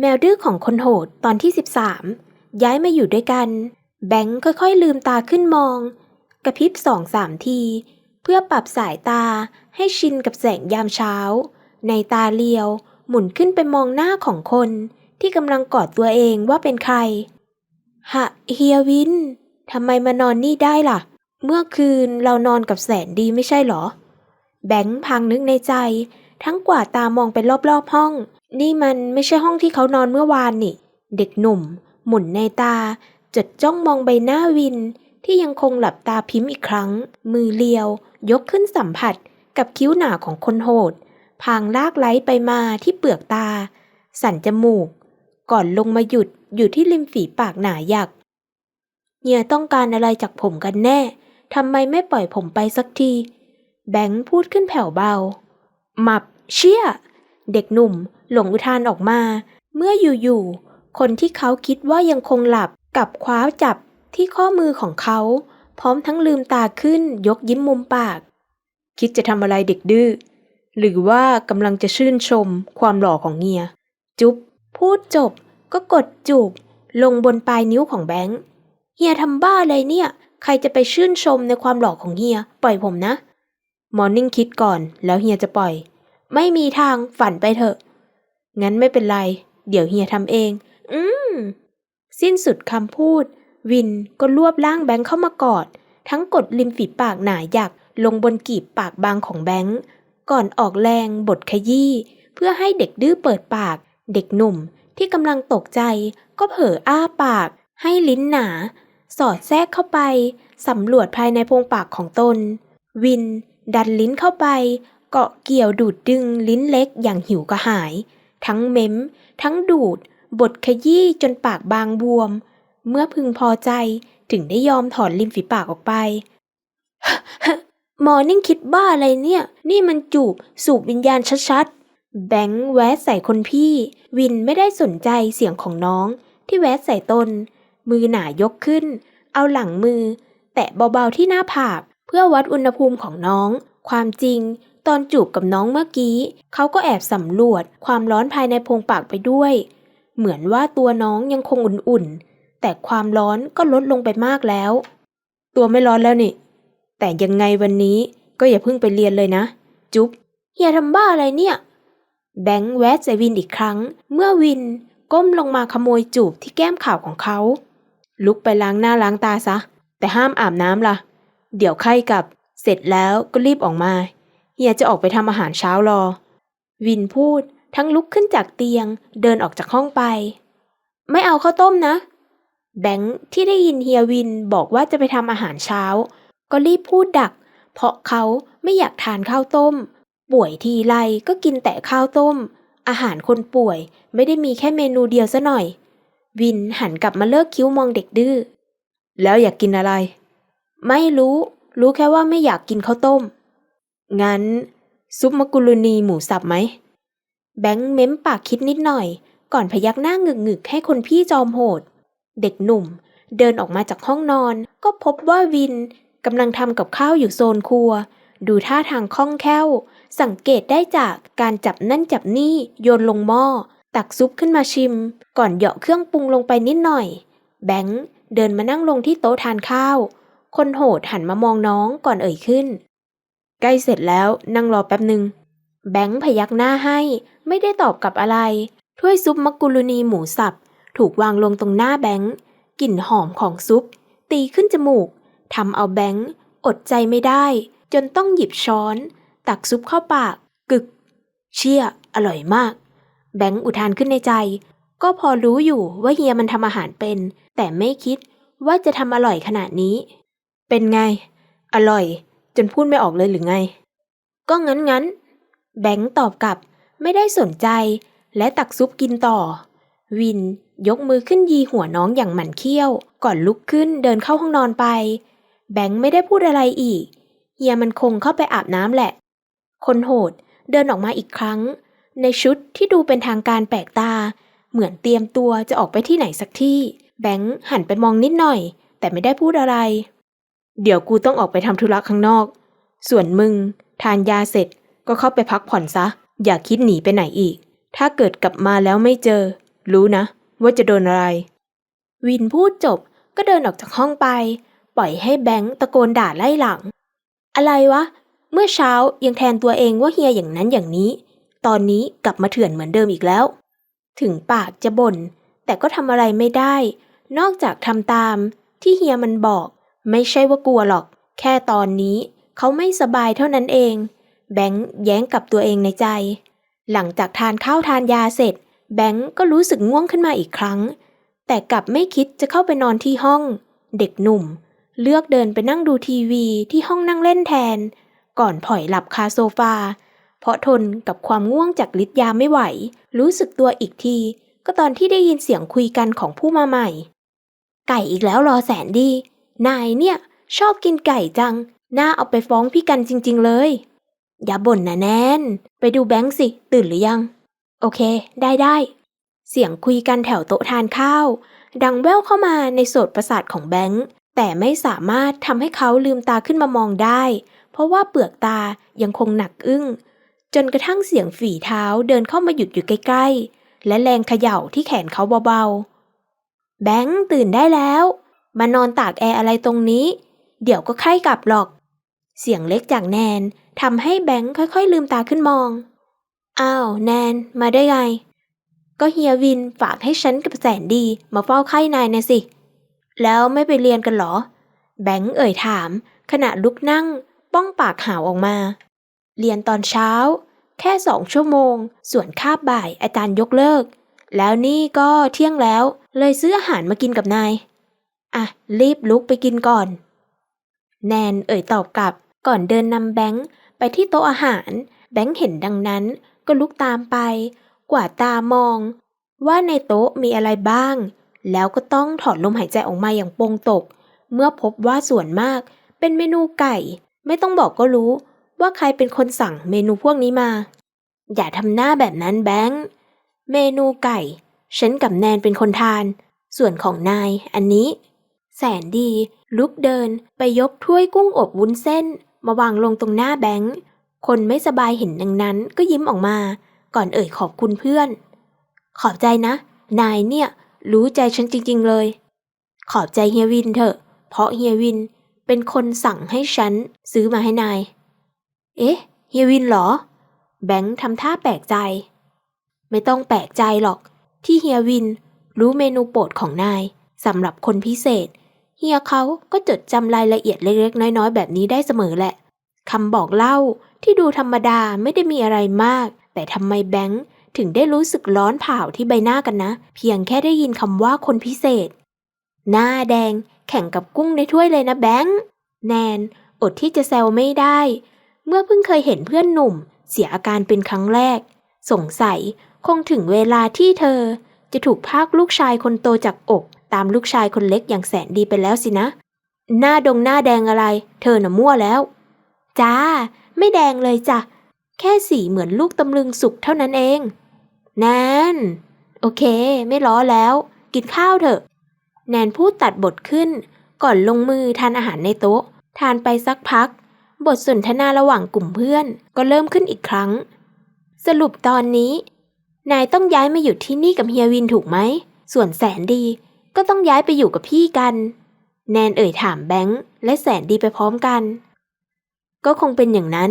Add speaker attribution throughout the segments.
Speaker 1: แมวดื้อของคนโหดตอนที่ 13 ย้ายมาอยู่ด้วยกัน แบงค์ค่อยๆ ลืมตาขึ้นมอง กระพริบสองสามที เพื่อปรับสายตาให้ชินกับแสงยามเช้า ในตาเลียวหมุนขึ้นไปมองหน้าของคนที่กำลังกอดตัวเองว่าเป็นใคร ฮะเฮียวิน ทำไมมานอนนี่ได้ล่ะ เมื่อคืนเรานอนกับแสนดีไม่ใช่เหรอ แบงค์พังนึกในใจ ทั้งกวาดตามองไปรอบๆห้อง นี่มันไม่ใช่ห้องที่เขานอนเมื่อวานนี่ เด็กหนุ่ม หมุนในตา จดจ้องมองใบหน้าวิน ที่ยังคงหลับตาพิมพ์อีกครั้ง มือเลียว ยกขึ้นสัมผัส กับคิ้วหนาของคนโหด พางลากไหลไปมาที่เปลือกตา สั่นจมูก ก่อนลงมาหยุดอยู่ที่ริมฝีปากหนาหยักเฮียต้องการอะไรจากผมกันแน่ ทำไมไม่ปล่อยผมไปสักที แบงค์พูดขึ้นแผ่วเบา หมับ เชี่ย เด็กหนุ่ม หลงอุทานออกมา เมื่ออยู่ๆคนที่เขาคิดว่ายังคงหลับกับคว้าจับที่ข้อมือของเขา พร้อมทั้งลืมตาขึ้นยกยิ้มมุมปาก คิดจะทำอะไรเด็กดื้อหรือว่ากำลังจะชื่นชมความหล่อของเฮีย จุ๊บพูดจบก็กดจูบ ลงบนปลายนิ้วของแบงค์เฮียทำบ้าอะไรเนี่ย ใครจะไปชื่นชมในความหล่อของเฮีย ปล่อยผมนะมอร์นิ่งคิดก่อนแล้วเฮียจะปล่อย ไม่มีทางฝันไปเถอะ งั้นไม่เป็นไร เดี๋ยวเฮียทำเอง อืม สิ้นสุดคำพูด วินก็รวบร่างแบงค์เข้ามากอด ทั้งกดริมฝีปากหนาหยักลงบนกีบปากบางของแบงค์ ก่อนออกแรงบทขยี้ เพื่อให้เด็กดื้อเปิดปาก เด็กหนุ่มที่กำลังตกใจ ก็เผลออ้าปาก ให้ลิ้นหนา สอดแทรกเข้าไปสำรวจภายในโพรงปากของตน วิน ดันลิ้นเข้าไป เกาะเกี่ยวดูดดึงลิ้นเล็กอย่างหิวกระหาย ทั้งเม้ม ทั้งดูดบทขยี้จนปากบางบวม เมื่อพึงพอใจถึงได้ยอมถอนริมฝีปากออกไป มอร์นิ่งคิดบ้าอะไรเนี่ย นี่มันจูบสูบวิญญาณชัดๆ แบงค์แวะใส่คนพี่ วินไม่ได้สนใจเสียงของน้อง ที่แวะใส่ตน มือหนายกขึ้น เอาหลังมือ แตะเบาๆที่หน้าผากเพื่อวัดอุณหภูมิของน้อง ความจริง ตอนจูบกับน้องเมื่อกี้ เขาก็แอบสำรวจความร้อนภายในโพรงปากไปด้วย เหมือนว่าตัวน้องยังคงอุ่นๆ แต่ความร้อนก็ลดลงไปมากแล้ว ตัวไม่ร้อนแล้วนี่ แต่ยังไงวันนี้ก็อย่าเพิ่งไปเรียนเลยนะ จุ๊บเฮียทำบ้าอะไรเนี่ย แบงค์แวะใส่วินอีกครั้ง เมื่อวินก้มลงมาขโมยจูบที่แก้มข่าวของเขา ลุกไปล้างหน้าล้างตาซะ แต่ห้ามอาบน้ำล่ะ เดี๋ยวไข้กลับ เสร็จแล้วก็รีบออกมา เฮียจะออกไปทำอาหารเช้ารอ วินพูดทั้งลุกขึ้นจากเตียงเดินออกจากห้องไป ไม่เอาข้าวต้มนะ แบงค์ที่ได้ยินเฮียวินบอกว่าจะไปทำอาหารเช้า ก็รีบพูดดัก เพราะเขาไม่อยากทานข้าวต้ม ป่วยทีไรก็กินแต่ข้าวต้ม อาหารคนป่วยไม่ได้มีแค่เมนูเดียวซะหน่อย วินหันกลับมาเลิกคิ้วมองเด็กดื้อแล้วอยากกินอะไร ไม่รู้ รู้แค่ว่าไม่อยากกินข้าวต้ม งั้น ซุปมะกุลุนีหมูสับไหม แบงค์เม้มปากคิดนิดหน่อย ก่อนพยักหน้างึกๆให้คนพี่จอมโหด เด็กหนุ่ม เดินออกมาจากห้องนอน ก็พบว่าวินกำลังทำกับข้าวอยู่โซนครัว ดูท่าทางคล่องแคล่ว สังเกตได้จากการจับนั่นจับนี่โยนลงหม้อ ตักซุปขึ้นมาชิม ก่อนเหยาะเครื่องปรุงลงไปนิดหน่อย แบงค์เดินมานั่งลงที่โต๊ะทานข้าว คนโหดหันมามองน้องก่อนเอ่ยขึ้น ใกล้เสร็จแล้วนั่งรอแป๊บหนึ่งแบงค์พยักหน้าให้ ไม่ได้ตอบกลับอะไร ถ้วยซุปมักกุลนีหมูสับ ถูกวางลงตรงหน้าแบงค์กลิ่นหอมของซุป ตีขึ้นจมูกทำเอาแบงค์อดใจไม่ได้ จนต้องหยิบช้อน ตักซุปเข้าปาก กึก เชี่ย อร่อยมาก แบงค์อุทานขึ้นในใจ ก็พอรู้อยู่ว่าเฮียมันทำอาหารเป็น แต่ไม่คิดว่าจะทำอร่อยขนาดนี้ เป็นไง อร่อย นพูดไม่ออกเลยหรือไง ก็งั้นงั้น แบงค์ตอบกลับไม่ได้สนใจ และตักซุปกินต่อ วินยกมือขึ้นยีหัวน้องอย่างหมั่นเคี้ยว ก่อนลุกขึ้นเดินเข้าห้องนอนไป แบงค์ไม่ได้พูดอะไรอีก เฮียมันคงเข้าไปอาบน้ำแหละ คนโหดเดินออกมาอีกครั้ง ในชุดที่ดูเป็นทางการแปลกตา เหมือนเตรียมตัวจะออกไปที่ไหนสักที่ แบงค์หันไปมองนิดหน่อย แต่ไม่ได้พูดอะไร เดี๋ยวกูต้องออกไปทำธุระข้างนอก ส่วนมึง ทานยาเสร็จก็เข้าไปพักผ่อนซะ อย่าคิดหนีไปไหนอีก ถ้าเกิดกลับมาแล้วไม่เจอ รู้นะ ว่าจะโดนอะไร วินพูดจบก็เดินออกจากห้องไป ปล่อยให้แบงค์ตะโกนด่าไล่หลัง อะไรวะ เมื่อเช้ายังแทนตัวเองว่าเฮียอย่างนั้นอย่างนี้ ตอนนี้กลับมาเถื่อนเหมือนเดิมอีกแล้ว ถึงปากจะบ่นแต่ก็ทำอะไรไม่ได้ นอกจากทำตามที่เฮียมันบอก ไม่ใช่ว่ากลัวหรอก แค่ตอนนี้เขาไม่สบายเท่านั้นเอง แบงค์แย้งกับตัวเองในใจ หลังจากทานข้าวทานยาเสร็จ แบงค์ก็รู้สึกง่วงขึ้นมาอีกครั้ง แต่กลับไม่คิดจะเข้าไปนอนที่ห้อง เด็กหนุ่ม เลือกเดินไปนั่งดูทีวีที่ห้องนั่งเล่นแทน ก่อนผล่อยหลับคาโซฟา เพราะทนกับความง่วงจากฤทธิ์ยาไม่ไหว รู้สึกตัวอีกที ก็ตอนที่ได้ยินเสียงคุยกันของผู้มาใหม่ ไก่อีกแล้วรอแสนดี นายเนี่ย ชอบกินไก่จัง น่าเอาไปฟ้องพี่กันจริง ๆ เลย อย่าบ่นนะแนน ไปดูแบงค์สิ ตื่นหรือยัง โอเค ได้ได้ เสียงคุยกันแถวโต๊ะทานข้าว ดังแว่วเข้ามาในโสตประสาทของแบงค์ แต่ไม่สามารถทำให้เขาลืมตาขึ้นมามองได้ เพราะว่าเปลือกตายังคงหนักอึ้ง จนกระทั่งเสียงฝีเท้าเดินเข้ามาหยุดอยู่ใกล้ ๆ และแรงเขย่าที่แขนเขาเบาๆ แบงค์ตื่นได้แล้ว มานอนตากแอร์อะไรตรงนี้ เดี๋ยวก็ใคร่กลับหรอก เสียงเล็กจากแนนทำให้แบงค์ค่อยๆ ลืมตาขึ้นมอง อ้าวแนนมาได้ไง ก็เฮียวินฝากให้ฉันกับแสนดีมาเฝ้าไข้นายนะสิ แล้วไม่ไปเรียนกันเหรอ แบงค์เอ่ยถาม ขณะลุกนั่ง ป้องปากหาวออกมา เรียนตอนเช้า แค่สองชั่วโมง ส่วนคาบบ่ายอาจารย์ยกเลิก แล้วนี่ก็เที่ยงแล้วเลยซื้ออาหารมากินกับนาย อะ รีบลุกไปกินก่อน แนนเอ่ยตอบกลับ ก่อนเดินนำแบงค์ไปที่โต๊ะอาหาร แบงค์เห็นดังนั้นก็ลุกตามไป กว่าตามอง ว่าในโต๊ะมีอะไรบ้าง แล้วก็ต้องถอนลมหายใจออกมาอย่างโปงตก เมื่อพบว่าส่วนมากเป็นเมนูไก่ ไม่ต้องบอกก็รู้ว่าใครเป็นคนสั่งเมนูพวกนี้มา อย่าทำหน้าแบบนั้นแบงค์เมนูไก่ ฉันกับแนนเป็นคนทาน ส่วนของนายอันนี้ แสนดี ลุกเดินไปยกถ้วยกุ้งอบวุ้นเส้น มาวางลงตรงหน้าแบงค์คนไม่สบายเห็นดังนั้นก็ยิ้มออกมา ก่อนเอ่ยขอบคุณเพื่อน ขอบใจนะ นายเนี่ย รู้ใจฉันจริง ๆ เลย ขอบใจเฮียวินเถอะ เพราะเฮียวินเป็นคนสั่งให้ฉันซื้อมาให้นาย เอ๊ะ เฮียวินเหรอ แบงค์ทำท่าแปลกใจ ไม่ต้องแปลกใจหรอก ที่เฮียวินรู้เมนูโปรดของนายสำหรับคนพิเศษ เฮียเขาก็จดจำรายละเอียดเล็กๆ น้อยๆ แบบนี้ได้เสมอแหละคำบอกเล่าที่ดูธรรมดาไม่ได้มีอะไรมาก แต่ทำไมแบงค์ถึงได้รู้สึกร้อนเผาที่ใบหน้ากันนะ เพียงแค่ได้ยินคำว่าคนพิเศษ หน้าแดงแข่งกับกุ้งในถ้วยเลยนะแบงค์แนนอดที่จะแซวไม่ได้ เมื่อเพิ่งเคยเห็นเพื่อนหนุ่ม เสียอาการเป็นครั้งแรก สงสัยคงถึงเวลาที่เธอ จะถูกพากลูกชายคนโตจากอก ตามลูกชายคนเล็กอย่างแสนดีไปแล้วสินะ หน้าดงหน้าแดงอะไร เธอน่ะมั่วแล้ว จ้า ไม่แดงเลยจ้ะ แค่สีเหมือนลูกตำลึงสุกเท่านั้นเองแนนโอเค ไม่ล้อแล้ว กินข้าวเถอะ แนนพูดตัดบทขึ้น ก่อนลงมือทานอาหารในโต๊ะ ทานไปสักพัก บทสนทนาระหว่างกลุ่มเพื่อน ก็เริ่มขึ้นอีกครั้ง สรุปตอนนี้ นายต้องย้ายมาอยู่ที่นี่กับเฮียวินถูกไหม ส่วนแสนดี ก็ต้องย้ายไปอยู่กับพี่กัน แนนเอ่ยถามแบงค์และแสนดีไปพร้อมกัน ก็คงเป็นอย่างนั้น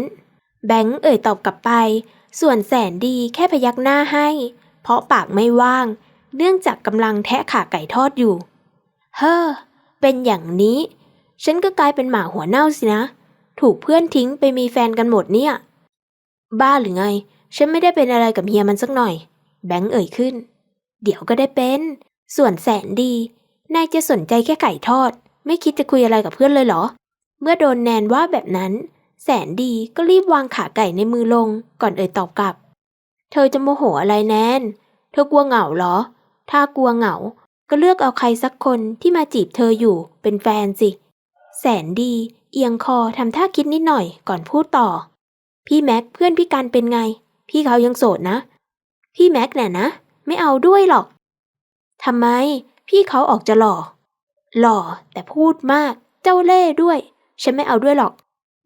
Speaker 1: แบงค์เอ่ยตอบกลับไป ส่วนแสนดีแค่พยักหน้าให้ เพราะปากไม่ว่าง เนื่องจากกำลังแทะขาไก่ทอดอยู่ เฮ้อ เป็นอย่างนี้ ฉันก็กลายเป็นหมาหัวเน่าสินะ ถูกเพื่อนทิ้งไปมีแฟนกันหมดเนี่ย บ้าหรือไง ฉันไม่ได้เป็นอะไรกับเฮียมันสักหน่อย แบงค์เอ่ยขึ้น เดี๋ยวก็ได้เป็น ส่วนแสนดี นายจะสนใจแค่ไก่ทอด ไม่คิดจะคุยอะไรกับเพื่อนเลยเหรอ เมื่อโดนแนนว่าแบบนั้น แสนดีก็รีบวางขาไก่ในมือลง ก่อนเอ่ยตอบกลับ เธอจะโมโหอะไรแนน เธอกลัวเหงาเหรอ ถ้ากลัวเหงา ก็เลือกเอาใครสักคนที่มาจีบเธออยู่เป็นแฟนสิ แสนดี เอียงคอทำท่าคิดนิดหน่อยก่อนพูดต่อ พี่แม็กเพื่อนพี่กันเป็นไง พี่เขายังโสดนะ พี่แม็กน่ะนะ ไม่เอาด้วยหรอก ทำไม พี่เขาออกจะหล่อ หล่อแต่พูดมาก เจ้าเล่ห์ด้วย ฉันไม่เอาด้วยหรอก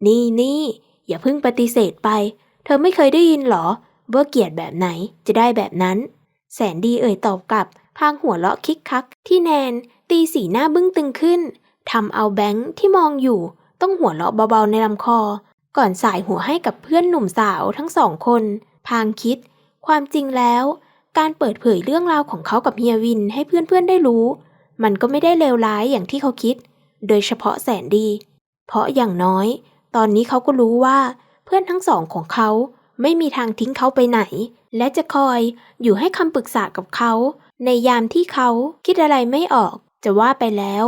Speaker 1: นี่นี่อย่าเพิ่งปฏิเสธไป เธอไม่เคยได้ยินหรอ ว่าเกียดแบบไหนจะได้แบบนั้น แสนดีเอ่ยตอบกลับ พางหัวเราะคิกคัก ที่แนน ตีสีหน้าบึ้งตึงขึ้นทำเอาแบงค์ที่มองอยู่ ต้องหัวเราะเบาๆในลำคอ ก่อนสายหัวให้กับเพื่อนหนุ่มสาวทั้งสองคน พางคิด ความจริงแล้ว การเปิดเผยเรื่องราวของเขากับเฮียวินให้เพื่อนๆได้รู้ มันก็ไม่ได้เลวร้ายอย่างที่เขาคิด โดยเฉพาะแสนดี เพราะอย่างน้อย ตอนนี้เขาก็รู้ว่า เพื่อนทั้งสองของเขาไม่มีทางทิ้งเขาไปไหน และจะคอยอยู่ให้คำปรึกษากับเขา ในยามที่เขาคิดอะไรไม่ออก จะว่าไปแล้ว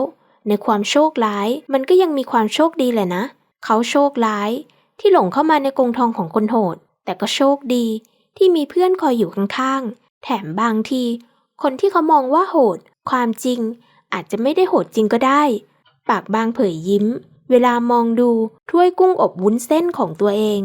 Speaker 1: ในความโชคร้ายมันก็ยังมีความโชคดีแหละนะ เขาโชคร้าย ที่หลงเข้ามาในกรงทองของคนโหด แต่ก็โชคดีที่มีเพื่อนคอยอยู่ข้างๆ แถมบางที คนที่เขามองว่าโหด ความจริง อาจจะไม่ได้โหดจริงก็ได้ ปากบางเผยยิ้ม เวลามองดูถ้วยกุ้งอบวุ้นเส้นของตัวเอง